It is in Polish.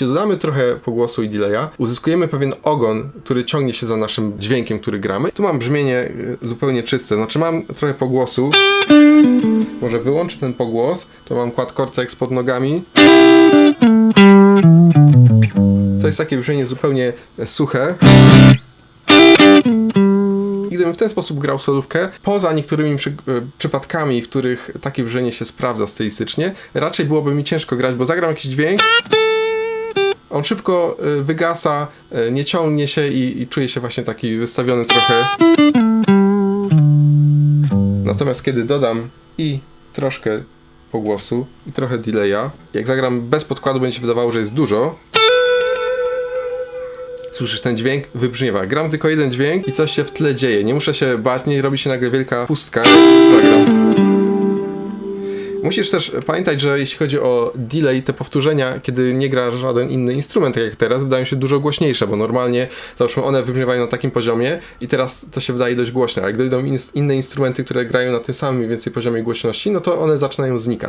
Jeśli dodamy trochę pogłosu i delaya, uzyskujemy pewien ogon, który ciągnie się za naszym dźwiękiem, który gramy. Tu mam brzmienie y, zupełnie czyste, znaczy mam trochę pogłosu. Może wyłączę ten pogłos, to mam quad cortex pod nogami. To jest takie brzmienie zupełnie suche. I gdybym w ten sposób grał solówkę, poza niektórymi przy, e, przypadkami, w których takie brzmienie się sprawdza stylistycznie, raczej byłoby mi ciężko grać, bo zagram jakiś dźwięk, on szybko y, wygasa, nie ciągnie się i, i czuje się właśnie taki wystawiony trochę. Natomiast kiedy dodam i troszkę pogłosu i trochę delaya, jak zagram bez podkładu będzie się wydawało, że jest dużo. Słyszysz ten dźwięk? Wybrzmiewa. Gram tylko jeden dźwięk i coś się w tle dzieje. Nie muszę się bać, nie robi się nagle wielka pustka, zagram. Musisz też pamiętać, że jeśli chodzi o delay, te powtórzenia, kiedy nie gra żaden inny instrument, tak jak teraz, wydają się dużo głośniejsze, bo normalnie, załóżmy, one wybrzmiewają na takim poziomie i teraz to się wydaje dość głośne, a jak dojdą in- inne instrumenty, które grają na tym samym mniej więcej poziomie głośności, no to one zaczynają znikać.